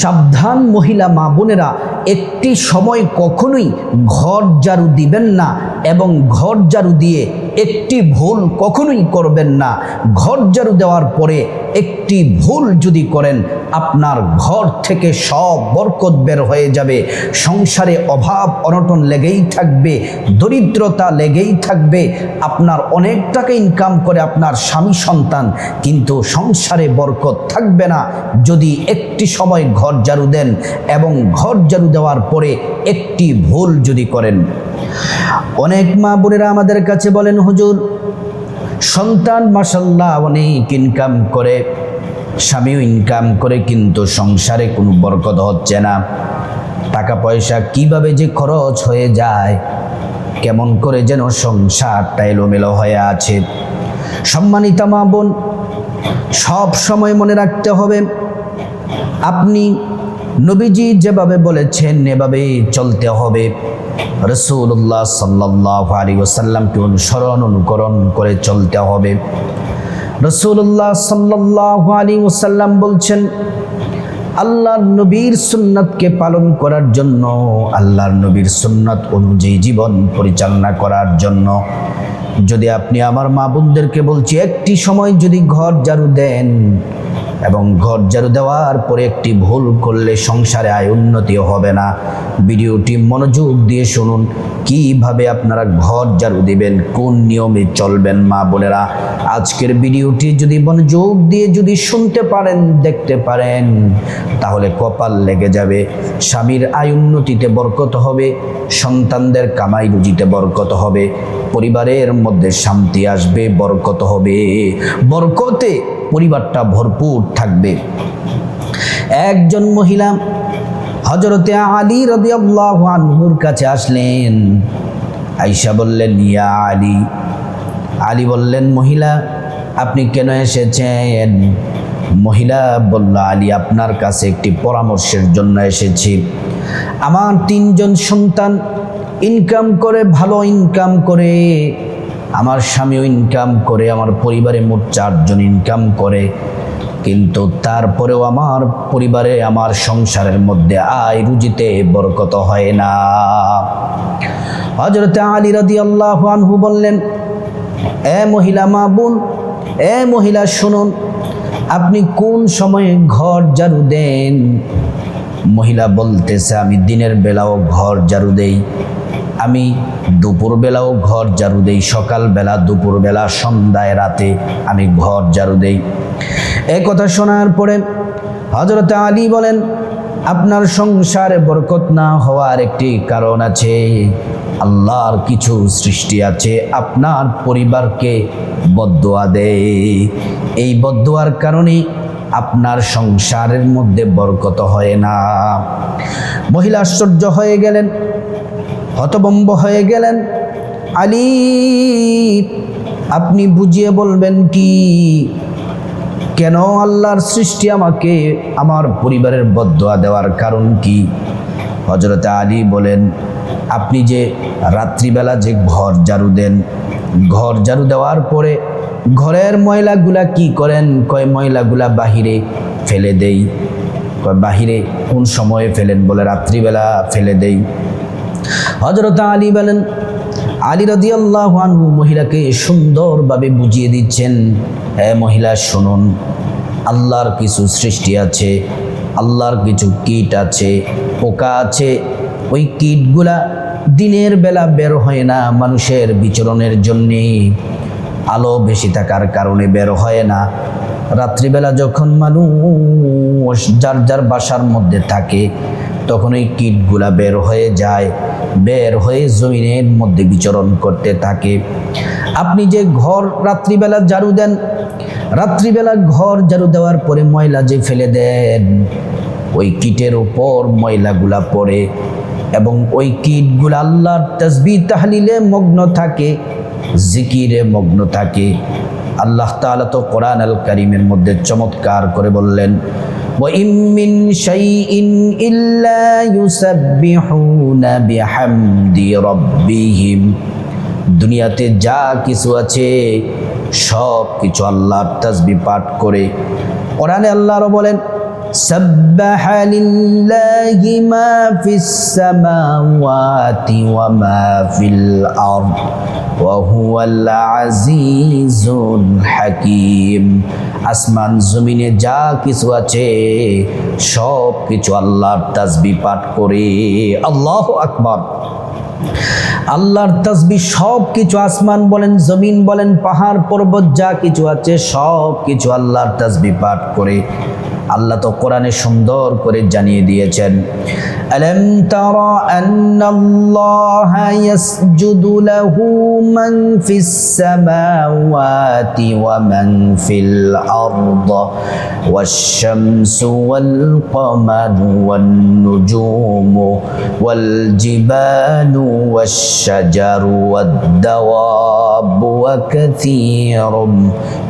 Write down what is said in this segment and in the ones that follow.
সাবধান মহিলা মা বোনেরা, একটি সময় কখনোই ঘর ঝাড়ু দিবেন না এবং ঘর ঝাড়ু দিয়ে একটি ভুল কখনোই করবেন না। ঘর ঝাড়ু দেওয়ার পরে একটি ভুল যদি করেন, আপনার ঘর থেকে সব বরকত বের হয়ে যাবে। সংসারে অভাব অনটন লেগেই থাকবে, দরিদ্রতা লেগেই থাকবে। আপনার অনেক টাকা ইনকাম করে আপনার স্বামী সন্তান, কিন্তু সংসারে বরকত থাকবে না। যদি একটি সময় ঘর ঝাড়ু দেন এবং ঘর ঝাড়ু দেওয়ার পরে একটি ভুল যদি করেন। অনেক মা বোনেরা আমাদের কাছে বলেন, হুজুর, সন্তান মাসাল্লাহ অনেক ইনকাম করে, স্বামীও ইনকাম করে, কিন্তু সংসারে কোনো বরকত হচ্ছে না। টাকা পয়সা কীভাবে যে খরচ হয়ে যায়, কেমন করে যেন সংসারটা এলোমেলো হয়ে আছে। সম্মানিতা মা বোন, সব সময় মনে রাখতে হবে, আপনি নবীজি যেভাবে বলেছেন এভাবে চলতে হবে। রসুল্লাহ সাল্লাহ আলী ওসাল্লামকে অনুসরণ, অনুকরণ করে চলতে হবে। রসুল্লাহ সাল্লাহ আলী ওসাল্লাম বলছেন, আল্লাহর নবীর সুন্নতকে পালন করার জন্য, আল্লাহর নবীর সুন্নত অনুযায়ী জীবন পরিচালনা করার জন্য। যদি আপনি আমার মা বোনদেরকে বলছি, একটি সময় যদি ঘর ঝাড়ু দেন এবং ঘর ঝাড়ু দেওয়ার পরে একটি ভুল করলে সংসারে আয় উন্নতিও হবে না। ভিডিওটি মনোযোগ দিয়ে শুনুন, কীভাবে আপনারা ঘর ঝাড়ু দিবেন, কোন নিয়মে চলবেন মা বোনেরা? আজকের ভিডিওটি যদি মনোযোগ দিয়ে যদি শুনতে পারেন, দেখতে পারেন, তাহলে কপাল লেগে যাবে। স্বামীর আয় উন্নতিতে বরকত হবে, সন্তানদের কামাই রুজিতে বরকত হবে, পরিবারের মধ্যে শান্তি আসবে, বরকত হবে। বরকতে পরিবারটা ভরপুর থাকবে। একজন মহিলা হজরতে আলী রদিয়াল্লাহ আনহুর কাছে আসলেন। আইসা বললেন, ইয়া আলী। আলী বললেন, মহিলা, আপনি কেন এসেছেন? মহিলা বলল, আলী, আপনার কাছে একটি পরামর্শের জন্য এসেছি। আমার তিনজন সন্তান ইনকাম করে, ভালো ইনকাম করে আমার স্বামীও ইনকাম করে, আমার পরিবারে মোট চারজন ইনকাম করে, কিন্তু তারপরেও আমার পরিবারে আমার সংসারের মধ্যে আয় রুজিতে বরকত হয় না। হজরতে আলী রাদি আল্লাহ আনহু বললেন, এ মহিলা মা বোন, এ মহিলা শুনুন, আপনি কোন সময়ে ঘর ঝাড়ু দেন? মহিলা বলতেছে, আমি দিনের বেলাও ঘর ঝাড়ু দেই। আমি দুপুরবেলাও ঘর ঝাড়ু দেই, সকালবেলা দুপুরবেলা, সন্ধ্যায়, রাতে আমি ঘর ঝাড়ু দেই। এ কথা শোনার পরে হজরত আলী বলেন, আপনার সংসারে বরকত না হওয়ার একটি কারণ আছে, আল্লাহর কিছু সৃষ্টি আছে, আপনার পরিবারকে বদোয়া দেয়। এই বদোয়ার কারণে আপনার সংসারের মধ্যে বরকত হয় না। মহিলা আশ্চর্য হয়ে গেলেন হতবম্ব হয়ে গেলেন। আলী, আপনি বুঝিয়ে বলবেন কি? কেন আল্লাহর সৃষ্টি আমাকে আমার পরিবারের বদোয়া দেওয়ার কারণ কি? হজরতে আলী বলেন, আপনি যে রাত্রিবেলা যে ঘর ঝাড়ু দেন, ঘর ঝাড়ু দেওয়ার পরে ঘরের ময়লাগুলা কি করেন? কয়, ময়লাগুলা বাহিরে ফেলে দেই। কয়, বাহিরে কোন সময়ে ফেলেন বলে রাত্রিবেলা ফেলে দেই? হজরত আলী বলেন, আলী রাজি আল্লাহ মহিলাকে সুন্দরভাবে বুঝিয়ে দিচ্ছেন হ্যাঁ মহিলা, শুনুন, আল্লাহর কিছু সৃষ্টি আছে, আল্লাহর কিছু কীট আছে, পোকা আছে, ওই কীটগুলা দিনের বেলা বের হয় না মানুষের বিচরণের জন্যে। আলো বেশি থাকার কারণে বের হয় না। রাত্রিবেলা যখন মানুষ যার যার বাসার মধ্যে থাকে তখন ওই কীটগুলা বের হয়ে যায়, বের হয়ে জমিনের মধ্যে বিচরণ করতে থাকে। আপনি যে ঘর রাত্রিবেলা ঝাড়ু দেন, রাত্রিবেলা ঘর ঝাড়ু দেওয়ার পরে ময়লা যে ফেলে দেন, ওই কীটের উপর ময়লাগুলা পড়ে এবং ওই কীটগুলো আল্লাহর তসবি তাহলিলে মগ্ন থাকে, জিকিরে মগ্ন থাকে। আল্লাহ তাআলা তো কোরআন আল করিমের মধ্যে চমৎকার করে বললেন وإن من شيء إلا يسبحون بحمد ربهم দুনিয়াতে যা কিছু আছে সব কিছু আল্লাহর তাসবি পাঠ করে কোরআনে আল্লাহরও বলেন سبح لله ما في السماوات وما في الأرض وهو العزيز الحكيم আসমান জমিনে যা কিছু আছে সব কিছু আল্লাহর তাসবি পাঠ করে আল্লাহ আকবার আল্লাহর তসবি সব কিছু আসমান বলেন জমিন বলেন পাহাড় পর্বত যা কিছু আছে সব কিছু আল্লাহর তসবি পাঠ করে আল্লাহ তো কোরআনে সুন্দর করে জানিয়ে দিয়েছেন ألم تر أن الله يسجد له من في السماوات ومن في الأرض والشمس والقمر والنجوم والجبال والشجر والدواب وكثير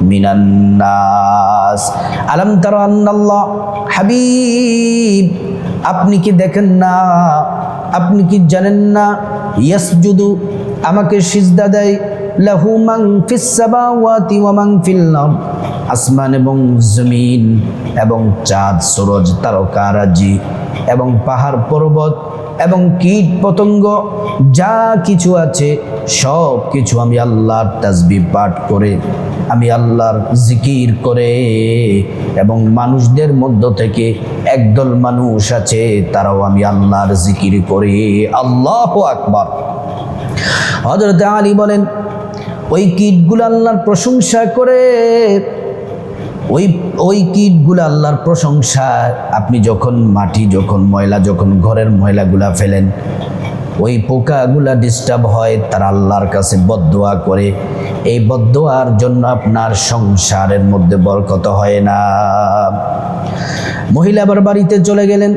من الناس ألم تر أن الله حبيب আপনি কি দেখেন না আপনি কি জানেন না ইয়াসজুদু আমাকে সিজদা দেয় লাহু মান ফিস সামাওয়াতি ওয়া মান ফিল আরদ আসমান এবং জমিন এবং চাঁদ সূরজ তারকারাজি এবং পাহাড় পর্বত এবং কীট পতঙ্গ যা কিছু আছে, সব কিছু আমি আল্লাহর তাজবি পাঠ করে, আমি আল্লাহর জিকির করে এবং মানুষদের মধ্য থেকে একদল মানুষ আছে, তারাও আমি আল্লাহর জিকির করে। আল্লাহ আকবার। হজরত আলী বলেন, ওই কীটগুলো আল্লাহর প্রশংসা করে। ওই ওই কীটগুলো আল্লাহর প্রশংসা। আপনি যখন মাটি, যখন ময়লা, যখন ঘরের ময়লাগুলা ফেলেন ওই পোকাগুলা ডিস্টার্ব হয়, তারা আল্লাহর কাছে বদোয়া করে। এই বদোয়ার জন্য আপনার সংসারের মধ্যে বরকত হয় না। মহিলা আবার বাড়িতে চলে গেলেন।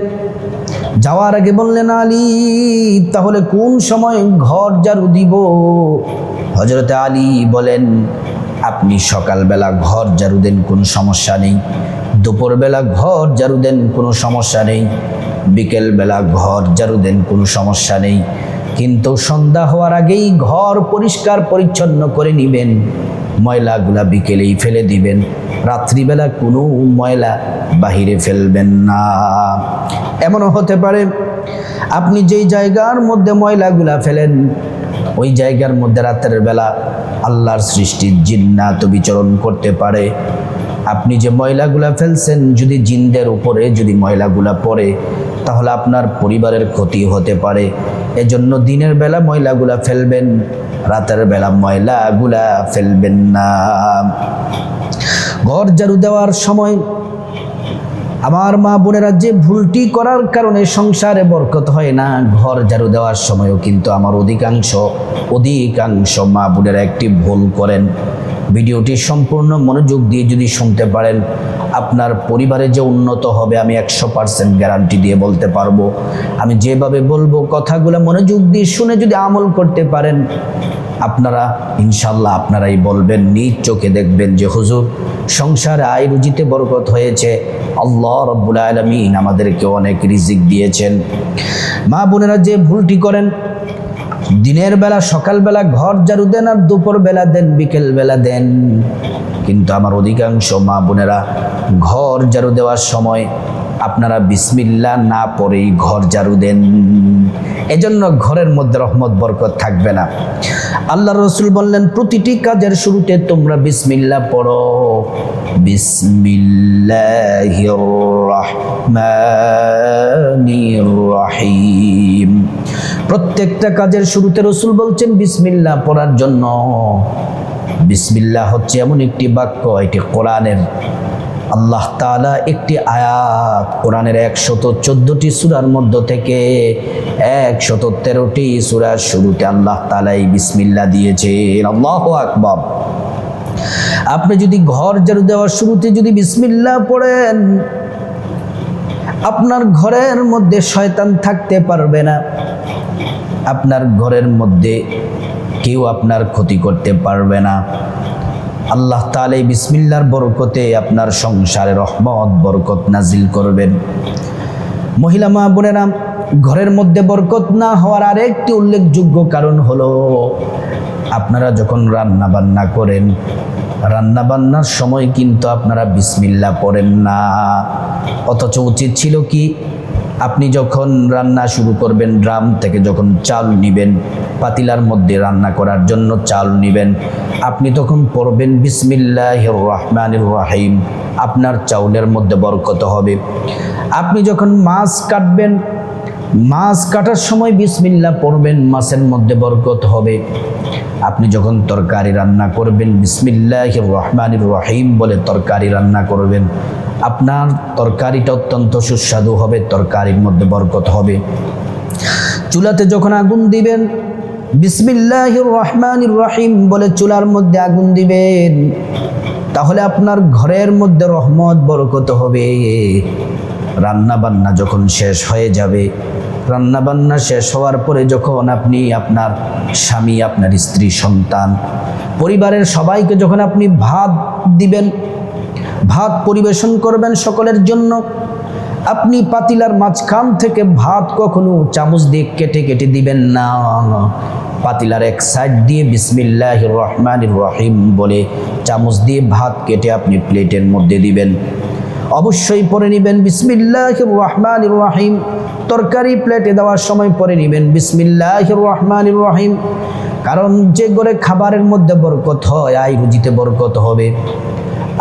যাওয়ার আগে বললেন, আলী, তাহলে কোন সময় ঘর ঝাড়ু দিব? হজরতে আলী বলেন, আপনি সকালবেলা ঘর ঝাড়ু দেন, কোনো সমস্যা নেই। দুপুরবেলা ঘর ঝাড়ু দেন, কোনো সমস্যা নেই। বিকেলবেলা ঘর ঝাড়ু দেন কোনো সমস্যা নেই। কিন্তু সন্ধ্যা হওয়ার আগেই ঘর পরিষ্কার পরিচ্ছন্ন করে নেবেন। ময়লাগুলা বিকেলেই ফেলে দিবেন। রাত্রিবেলা কোনো ময়লা বাহিরে ফেলবেন না। এমনও হতে পারে, আপনি যেই জায়গার মধ্যে ময়লাগুলা ফেলেন, ওই জায়গার মধ্যে রাতের বেলা আল্লাহর সৃষ্টির জিন্নাত বিচরণ করতে পারে। আপনি যে ময়লাগুলা ফেলছেন, যদি জিনদের উপরে যদি ময়লাগুলা পড়ে তাহলে আপনার পরিবারের ক্ষতি হতে পারে। এজন্য দিনের বেলা ময়লাগুলা ফেলবেন, রাতের বেলা ময়লাগুলা ফেলবেন না। ঘর ঝাড়ু দেওয়ার সময় আমার মা বোনেরা যে ভুলটি করার কারণে সংসারে বরকত হয় না, ঘর ঝাড়ু দেওয়ার সময়ও কিন্তু আমার অধিকাংশ অধিকাংশ মা বোনেরা একটি ভুল করেন। ভিডিওটি সম্পূর্ণ মনোযোগ দিয়ে যদি শুনতে পারেন, আপনার পরিবারে যে উন্নত হবে আমি একশো পার্সেন্ট গ্যারান্টি দিয়ে বলতে পারব। আমি যেভাবে বলব, কথাগুলো মনোযোগ দিয়ে শুনে যদি আমল করতে পারেন, আপনারা ইনশাল্লাহ আপনারাই বলবেন, নিজ চোখে দেখবেন যে, হুজুর, সংসারে আয় রুজিতে বরকত হয়েছে। আল্লাহ রব্বুল আলমিন আমাদেরকে অনেক রিজিক দিয়েছেন। মা বোনেরা যে ভুলটি করেন দিনের বেলা সকালবেলা ঘর ঝাড়ু দেন আর দুপুর বেলা দেন, বিকেল বেলা দেন। কিন্তু আমার অধিকাংশ মা বোনেরা ঘর ঝাড়ু দেওয়ার সময় আপনারা বিসমিল্লা না পরেই ঘর ঝাড়ু দেন। এজন্য ঘরের মধ্যে রহমত, বরকত থাকবে না। আল্লাহ রসুল বললেন, প্রতিটি কাজের শুরুতে তোমরা বিসমিল্লা পড়ো। বিসমিল্লাহির রহমানির রহিম। প্রত্যেকটা কাজের শুরুতে রসুল বলছেন বিসমিল্লা পড়ার জন্য। বিসমিল্লা হচ্ছে এমন একটি বাক্য, এটি কোরআনের। আল্লাহ তালা একটি আয়াত কোরআনের একশত চোদ্দটি সুরার মধ্য থেকে একশত তেরোটি সুরার শুরুতে আল্লাহ তালা এই বিসমিল্লা দিয়েছেন। আল্লাহ আকবাব আপনি যদি ঘর ঝাড়ু দেওয়ার শুরুতে যদি বিসমিল্লা পড়েন, আপনার ঘরের মধ্যে শয়তান থাকতে পারবে না। আপনার ঘরের মধ্যে কেউ আপনার ক্ষতি করতে পারবে না। আল্লাহ তালে বিসমিল্লার বরকতে আপনার সংসারে রহমত, বরকত নাজিল করবেন। মহিলা মা বোনেরা, ঘরের মধ্যে বরকত না হওয়ার আরেকটি উল্লেখযোগ্য কারণ হলো, আপনারা যখন রান্না বান্না করেন রান্না বান্নার সময় কিন্তু আপনারা বিসমিল্লা পড়েন না। অথচ উচিত ছিল কি? আপনি যখন রান্না শুরু করবেন, ড্রাম থেকে যখন চাল নিবেন, পাতিলার মধ্যে রান্না করার জন্য চাল নিবেন, আপনি তখন পড়বেন বিসমিল্লাহ রহমান রাহিম আপনার চাউলের মধ্যে বরকত হবে। আপনি যখন মাছ কাটবেন, মাছ কাটার সময় বিসমিল্লা পড়বেন, মাছের মধ্যে বরকত হবে। আপনি যখন তরকারি রান্না করবেন বিসমিল্লাহ রহমান রহিম বলে তরকারি রান্না করবেন, আপনার তরকারিটা অত্যন্ত সুস্বাদু হবে, তরকারির মধ্যে বরকত হবে। চুলাতে যখন আগুন দিবেন বিসমিল্লাহ রহমান রহিম বলে চুলার মধ্যে আগুন দিবেন, তাহলে আপনার ঘরের মধ্যে রহমত, বরকত হবে। রান্না বান্না যখন শেষ হয়ে যাবে রান্না বান্না শেষ হওয়ার পরে যখন আপনি আপনার স্বামী, আপনার স্ত্রী, সন্তান, পরিবারের সবাইকে যখন আপনি ভাত দিবেন, ভাত পরিবেশন করবেন সকলের জন্য, আপনি পাতিলার মাঝখান থেকে ভাত কখনো চামচ দিয়ে কেটে কেটে দিবেন না। পাতিলার এক সাইড দিয়ে বিসমিল্লাহ রহমান রহিম বলে চামচ দিয়ে ভাত কেটে আপনি প্লেটের মধ্যে দিবেন। অবশ্যই পরে নেবেন। বিসমিল্লাহ রহমান রহিম তরকারি প্লেটে দেওয়ার সময় পরে নেবেন। বিসমিল্লাহ রহমান রহিম কারণ যে করে খাবারের মধ্যে বরকত হয় আই রুজিতে বরকত হবে।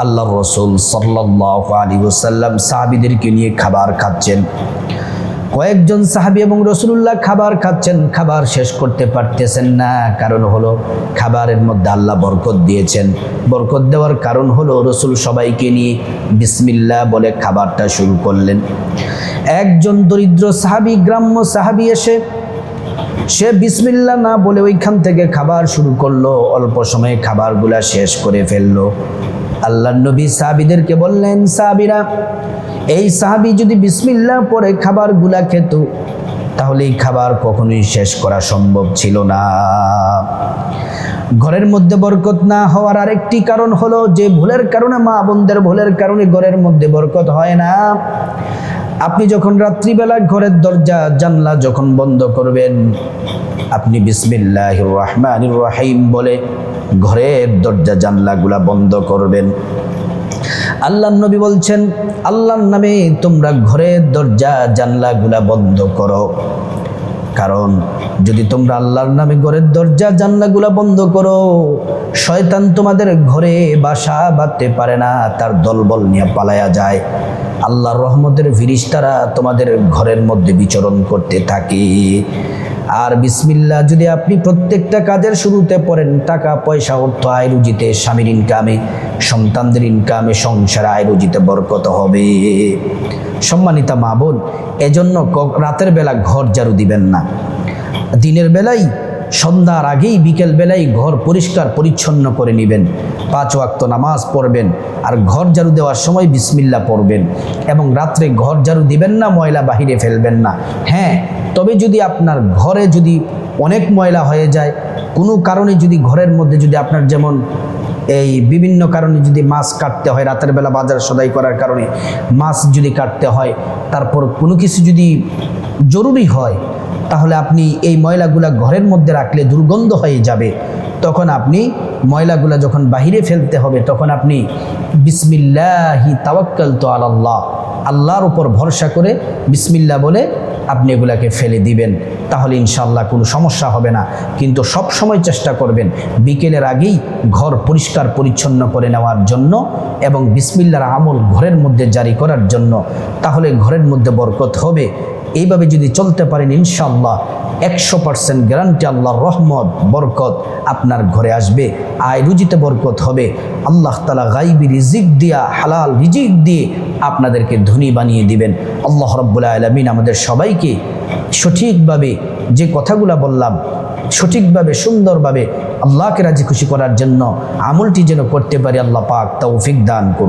আল্লাহ রসুল সাল্লাহ আলী ওসাল্লাম সাহাবিদেরকে নিয়ে খাবার খাচ্ছেন। কয়েকজন সাহাবি এবং রসুল্লাহ খাবার খাচ্ছেন, খাবার শেষ করতে পারতেছেন না। কারণ হলো, খাবারের মধ্যে আল্লাহ বরকত দিয়েছেন। বরকত দেওয়ার কারণ হলো, রসুল সবাইকে নিয়ে বিসমিল্লা বলে খাবারটা শুরু করলেন। একজন দরিদ্র সাহাবি, গ্রাম্য সাহাবি এসে সে বিসমিল্লা না বলে ওইখান থেকে খাবার শুরু করল, অল্প সময়ে খাবারগুলা শেষ করে ফেলল। আল্লাহ নবী সাহাবিদেরকে বললেন, সাহাবিরা এই সাহাবি যদি বিসমিল্লা পরে খাবারগুলা খেত, তাহলে এই খাবার কখনোই শেষ করা সম্ভব ছিল না। ঘরের মধ্যে বরকত না হওয়ার আরেকটি কারণ হলো যে ভুলের কারণে, মা বোনদের ভুলের কারণে ঘরের মধ্যে বরকত হয় না। আপনি যখন রাত্রিবেলা ঘরের দরজা, জানলা যখন বন্ধ করবেন, আপনি বিসমিল্লাহ রহমান রাহিম বলে ঘরের দরজা, জানলাগুলা বন্ধ করবেন। আল্লাহ নবী বলছেন, আল্লাহর নামে তোমরা ঘরের দরজা, জানলাগুলা বন্ধ করো। কারণ যদি তোমরা আল্লাহর নামে ঘরের দরজা, জানলাগুলা বন্ধ করো, শয়তান তোমাদের ঘরে বাসা বাঁধতে পারে না, তার দলবল নিয়ে পালায়া যায়। আল্লাহর রহমতের ফিরিস্তারা তোমাদের ঘরের মধ্যে বিচরণ করতে থাকে। আর বিসমিল্লা যদি আপনি প্রত্যেকটা কাজের শুরুতে পড়েন, টাকা, পয়সা, অর্থ, আয় রুজিতে স্বামীর ইনকামে সন্তানদের ইনকামে সংসার আয় রুজিতে বরকত হবে। সম্মানিতা মা বোন, এজন্য রাতের বেলা ঘর ঝাড়ু দিবেন না। দিনের বেলায় সন্ধ্যার আগেই, বিকেল বেলায় ঘর পরিষ্কার, পরিচ্ছন্ন করে নেবেন। পাঁচ ওয়াক্ত নামাজ পড়বেন আর ঘর ঝাড়ু দেওয়ার সময় বিসমিল্লা পড়বেন এবং রাত্রে ঘর ঝাড়ু দিবেন না, ময়লা বাহিরে ফেলবেন না। হ্যাঁ তবে যদি আপনার ঘরে যদি অনেক ময়লা হয়ে যায়, কোনো কারণে যদি ঘরের মধ্যে যদি আপনার যেমন এই বিভিন্ন কারণে যদি মাছ কাটতে হয়, রাতের বেলা বাজার সদাই করার কারণে মাছ যদি কাটতে হয়, তারপর কোনো কিছু যদি জরুরি হয়, তাহলে আপনি এই ময়লাগুলা ঘরের মধ্যে রাখলে দুর্গন্ধ হয়ে যাবে। তখন আপনি ময়লাগুলা যখন বাহিরে ফেলতে হবে, তখন আপনি বিসমিল্লাহি তাওয়াক্কাল তো আল্লাহ আল্লাহর উপর ভরসা করে বিসমিল্লা বলে আপনি এগুলাকে ফেলে দিবেন, তাহলে ইনশাল্লাহ কোনো সমস্যা হবে না। কিন্তু সব সময় চেষ্টা করবেন বিকেলের আগেই ঘর পরিষ্কার পরিচ্ছন্ন করে নেওয়ার জন্য এবং বিসমিল্লার আমল ঘরের মধ্যে জারি করার জন্য। তাহলে ঘরের মধ্যে বরকত হবে। এইভাবে যদি চলতে পারেন ইনশাল্লাহ একশো পার্সেন্ট গ্যারান্টি আল্লাহর রহমত, বরকত আপনার ঘরে আসবে। আয় রুজিতে বরকত হবে। আল্লাহ তালা গাইবি রিজিক দিয়া, হালাল রিজিক দিয়ে আপনাদেরকে ধনী বানিয়ে দিবেন। আল্লাহ রব্বুল্লাহ আলমিন আমাদের সবাইকে সঠিকভাবে যে কথাগুলা বললাম, সঠিকভাবে, সুন্দরভাবে আল্লাহকে রাজি খুশি করার জন্য আমলটি যেন করতে পারি, আল্লাহ পাক তৌফিক দান করুন